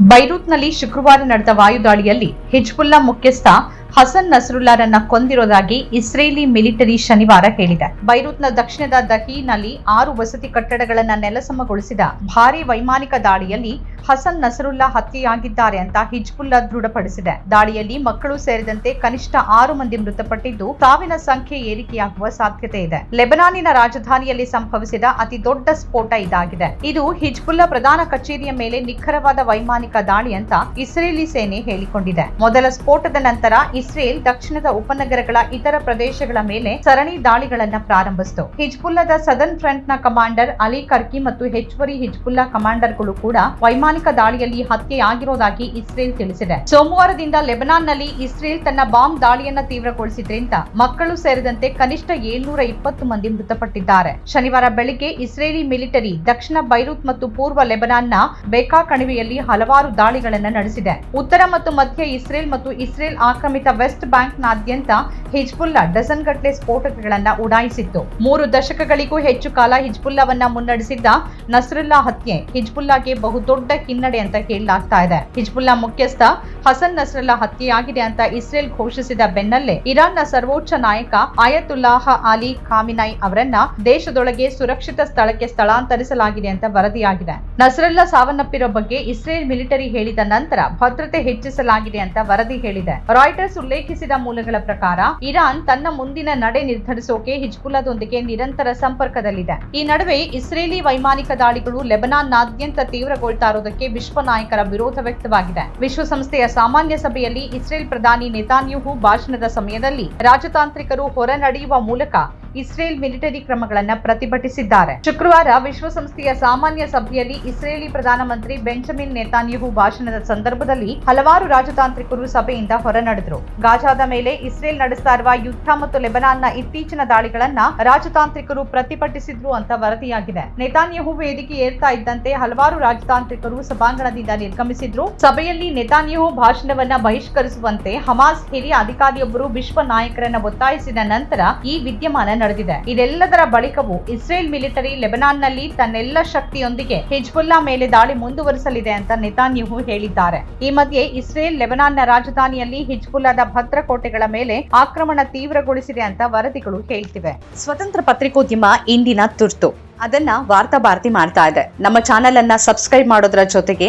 ಬೈರೂತ್ನಲ್ಲಿ ಶುಕ್ರವಾರ ನಡೆದ ವಾಯುದಾಳಿಯಲ್ಲಿ ಹಿಜ್ಬುಲ್ಲಾ ಮುಖ್ಯಸ್ಥ ಹಸನ್ ನಸರುಲ್ಲಾರನ್ನ ಕೊಂದಿರೋದಾಗಿ ಇಸ್ರೇಲಿ ಮಿಲಿಟರಿ ಶನಿವಾರ ಹೇಳಿದೆ. ಬೈರೂತ್ನ ದಕ್ಷಿಣದ ದಹೀನಲ್ಲಿ ಆರು ವಸತಿ ಕಟ್ಟಡಗಳನ್ನು ನೆಲಸಮಗೊಳಿಸಿದ ಭಾರಿ ವೈಮಾನಿಕ ದಾಳಿಯಲ್ಲಿ ಹಸನ್ ನಸರುಲ್ಲಾ ಹತ್ಯೆಯಾಗಿದ್ದಾರೆ ಅಂತ ಹಿಜ್ಬುಲ್ಲಾ ದೃಢಪಡಿಸಿದೆ. ದಾಳಿಯಲ್ಲಿ ಮಕ್ಕಳು ಸೇರಿದಂತೆ ಕನಿಷ್ಠ ಆರು ಮಂದಿ ಮೃತಪಟ್ಟಿದ್ದು ಸಾವಿನ ಸಂಖ್ಯೆ ಏರಿಕೆಯಾಗುವ ಸಾಧ್ಯತೆ ಇದೆ. ಲೆಬನಾನಿನ ರಾಜಧಾನಿಯಲ್ಲಿ ಸಂಭವಿಸಿದ ಅತಿ ದೊಡ್ಡ ಸ್ಫೋಟ ಇದಾಗಿದೆ. ಇದು ಹಿಜ್ಬುಲ್ಲಾ ಪ್ರಧಾನ ಕಚೇರಿಯ ಮೇಲೆ ನಿಖರವಾದ ವೈಮಾನಿಕ ದಾಳಿ ಅಂತ ಇಸ್ರೇಲಿ ಸೇನೆ ಹೇಳಿಕೊಂಡಿದೆ. ಮೊದಲ ಸ್ಫೋಟದ ನಂತರ ಇಸ್ರೇಲ್ ದಕ್ಷಿಣದ ಉಪನಗರಗಳ ಇತರ ಪ್ರದೇಶಗಳ ಮೇಲೆ ಸರಣಿ ದಾಳಿಗಳನ್ನ ಪ್ರಾರಂಭಿಸಿತು. ಹಿಜ್ಬುಲ್ಲಾದ ಸದರ್ನ್ನ ಕಮಾಂಡರ್ ಅಲಿ ಕರ್ಕಿ ಮತ್ತು ಹೆಚ್ಚುವರಿ ಹಿಜ್ಬುಲ್ಲಾ ಕಮಾಂಡರ್ಗಳು ಕೂಡ ವೈಮಾನಿಕ ದಾಳಿಯಲ್ಲಿ ಹತ್ಯೆಯಾಗಿರೋದಾಗಿ ಇಸ್ರೇಲ್ ತಿಳಿಸಿದೆ. ಸೋಮವಾರದಿಂದ ಲೆಬನಾನ್ನಲ್ಲಿ ಇಸ್ರೇಲ್ ತನ್ನ ಬಾಂಬ್ ದಾಳಿಯನ್ನ ತೀವ್ರಗೊಳಿಸಿದ್ರಿಂದ ಮಕ್ಕಳು ಸೇರಿದಂತೆ ಕನಿಷ್ಠ ಏಳ್ನೂರ ಇಪ್ಪತ್ತು ಮಂದಿ ಮೃತಪಟ್ಟಿದ್ದಾರೆ. ಶನಿವಾರ ಬೆಳಿಗ್ಗೆ ಇಸ್ರೇಲಿ ಮಿಲಿಟರಿ ದಕ್ಷಿಣ ಬೈರೂತ್ ಮತ್ತು ಪೂರ್ವ ಲೆಬನಾನ್ನ ಬೇಕಾ ಕಣಿವೆಯಲ್ಲಿ ಹಲವಾರು ದಾಳಿಗಳನ್ನು ನಡೆಸಿದೆ. ಉತ್ತರ ಮತ್ತು ಮಧ್ಯ ಇಸ್ರೇಲ್ ಮತ್ತು ಇಸ್ರೇಲ್ ಆಕ್ರಮಿತ ವೆಸ್ಟ್ ಬ್ಯಾಂಕ್ನಾದ್ಯಂತ ಹಿಜ್ಬುಲ್ಲಾ ಡಜನ್ ಗಟ್ಟಲೆ ಸ್ಫೋಟಕಗಳನ್ನು ಉಡಾಯಿಸಿತ್ತು. ಮೂರು ದಶಕಗಳಿಗೂ ಹೆಚ್ಚು ಕಾಲ ಹಿಜ್ಬುಲ್ಲಾವನ್ನ ಮುನ್ನಡೆಸಿದ್ದ ನಸ್ರುಲ್ಲಾ ಹತ್ಯೆ ಹಿಜ್ಬುಲ್ಲಾಗೆ ಬಹುದೊಡ್ಡ ಹಿನ್ನಡೆ ಅಂತ ಹೇಳಲಾಗ್ತಾ ಇದೆ. ಹಿಜ್ಬುಲ್ಲಾ ಮುಖ್ಯಸ್ಥ ಹಸನ್ ನಸ್ರಲ್ಲಾ ಹತ್ಯೆಯಾಗಿದೆ ಅಂತ ಇಸ್ರೇಲ್ ಘೋಷಿಸಿದ ಬೆನ್ನಲ್ಲೇ ಇರಾನ್ನ ಸರ್ವೋಚ್ಚ ನಾಯಕ ಆಯತುಲ್ಲಾಹ ಅಲಿ ಖಾಮಿನೈ ಅವರನ್ನ ದೇಶದೊಳಗೆ ಸುರಕ್ಷಿತ ಸ್ಥಳಕ್ಕೆ ಸ್ಥಳಾಂತರಿಸಲಾಗಿದೆ ಅಂತ ವರದಿಯಾಗಿದೆ. ನಸ್ರಲ್ಲಾ ಸಾವನ್ನಪ್ಪಿರೋ ಬಗ್ಗೆ ಇಸ್ರೇಲ್ ಮಿಲಿಟರಿ ಹೇಳಿದ ನಂತರ ಭದ್ರತೆ ಹೆಚ್ಚಿಸಲಾಗಿದೆ ಅಂತ ವರದಿ ಹೇಳಿದೆ. ರಾಯ್ಟರ್ಸ್ ಉಲ್ಲೇಖಿಸಿದ ಮೂಲಗಳ ಪ್ರಕಾರ, ಇರಾನ್ ತನ್ನ ಮುಂದಿನ ನಡೆ ನಿರ್ಧರಿಸೋಕೆ ಹಿಜ್ಬುಲ್ಲಾದೊಂದಿಗೆ ನಿರಂತರ ಸಂಪರ್ಕದಲ್ಲಿದೆ. ಈ ನಡುವೆ ಇಸ್ರೇಲಿ ವೈಮಾನಿಕ ದಾಳಿಗಳು ಲೆಬನಾನ್ನಾದ್ಯಂತ ತೀವ್ರಗೊಳ್ತಾ ಇರುವುದಕ್ಕೆ ವಿಶ್ವ ನಾಯಕರ ವಿರೋಧ ವ್ಯಕ್ತವಾಗಿದೆ. ವಿಶ್ವಸಂಸ್ಥೆಯ ಸಾಮಾನ್ಯ ಸಭೆಯಲ್ಲಿ ಇಸ್ರೇಲ್ ಪ್ರಧಾನಿ ನೆತಾನ್ಯೂಹು ಭಾಷಣದ ಸಮಯದಲ್ಲಿ ರಾಜತಾಂತ್ರಿಕರು ಹೊರನಡೆಯುವ ಮೂಲಕ ಇಸ್ರೇಲ್ ಮಿಲಿಟರಿ ಕ್ರಮಗಳನ್ನು ಪ್ರತಿಭಟಿಸಿದ್ದಾರೆ. ಶುಕ್ರವಾರ ವಿಶ್ವಸಂಸ್ಥೆಯ ಸಾಮಾನ್ಯ ಸಭೆಯಲ್ಲಿ ಇಸ್ರೇಲಿ ಪ್ರಧಾನಮಂತ್ರಿ ಬೆಂಜಮಿನ್ ನೇತಾನ್ಯಹು ಭಾಷಣದ ಸಂದರ್ಭದಲ್ಲಿ ಹಲವಾರು ರಾಜತಾಂತ್ರಿಕರು ಸಭೆಯಿಂದ ಹೊರನಡೆದರು. ಗಾಜಾದ ಮೇಲೆ ಇಸ್ರೇಲ್ ನಡೆಸ್ತಾ ಯುದ್ಧ ಮತ್ತು ಲೆಬನಾನ್ನ ಇತ್ತೀಚಿನ ದಾಳಿಗಳನ್ನ ರಾಜತಾಂತ್ರಿಕರು ಪ್ರತಿಭಟಿಸಿದ್ರು ಅಂತ ವರದಿಯಾಗಿದೆ. ನೇತಾನ್ಯಹು ವೇದಿಕೆ ಏರ್ತಾ ಇದ್ದಂತೆ ಹಲವಾರು ರಾಜತಾಂತ್ರಿಕರು ಸಭಾಂಗಣದಿಂದ ನಿರ್ಗಮಿಸಿದ್ರು. ಸಭೆಯಲ್ಲಿ ನೇತಾನ್ಯಹು ಭಾಷಣವನ್ನ ಬಹಿಷ್ಕರಿಸುವಂತೆ ಹಮಾಸ್ ಹಿರಿಯ ಅಧಿಕಾರಿಯೊಬ್ಬರು ವಿಶ್ವ ನಾಯಕರನ್ನ ಒತ್ತಾಯಿಸಿದ ನಂತರ ಈ ವಿದ್ಯಮಾನ ನಡೆದಿದೆ. ಇದೆಲ್ಲದರ ಬಳಿಕವೂ ಇಸ್ರೇಲ್ ಮಿಲಿಟರಿ ಲೆಬನಾನ್ನಲ್ಲಿ ತನ್ನೆಲ್ಲ ಶಕ್ತಿಯೊಂದಿಗೆ ಹಿಜ್ಬುಲ್ಲಾ ಮೇಲೆ ದಾಳಿ ಮುಂದುವರಿಸಲಿದೆ ಅಂತ ನೆತಾನ್ಯಹು ಹೇಳಿದ್ದಾರೆ. ಈ ಮಧ್ಯೆ ಇಸ್ರೇಲ್ ಲೆಬನಾನ್ನ ರಾಜಧಾನಿಯಲ್ಲಿ ಹಿಜ್ಬುಲ್ಲಾದ ಭದ್ರಕೋಟೆಗಳ ಮೇಲೆ ಆಕ್ರಮಣ ತೀವ್ರಗೊಳಿಸಿದೆ ಅಂತ ವರದಿಗಳು ಹೇಳ್ತಿವೆ. ಸ್ವತಂತ್ರ ಪತ್ರಿಕೋದ್ಯಮ ಇಂದಿನ ತುರ್ತು. ಅದನ್ನ ವಾರ್ತಾ ಭಾರತಿ ಮಾಡ್ತಾ ಇದೆ. ನಮ್ಮ ಚಾನೆಲ್ ಅನ್ನ ಸಬ್ಸ್ಕ್ರೈಬ್ ಮಾಡೋದ್ರ ಜೊತೆಗೆ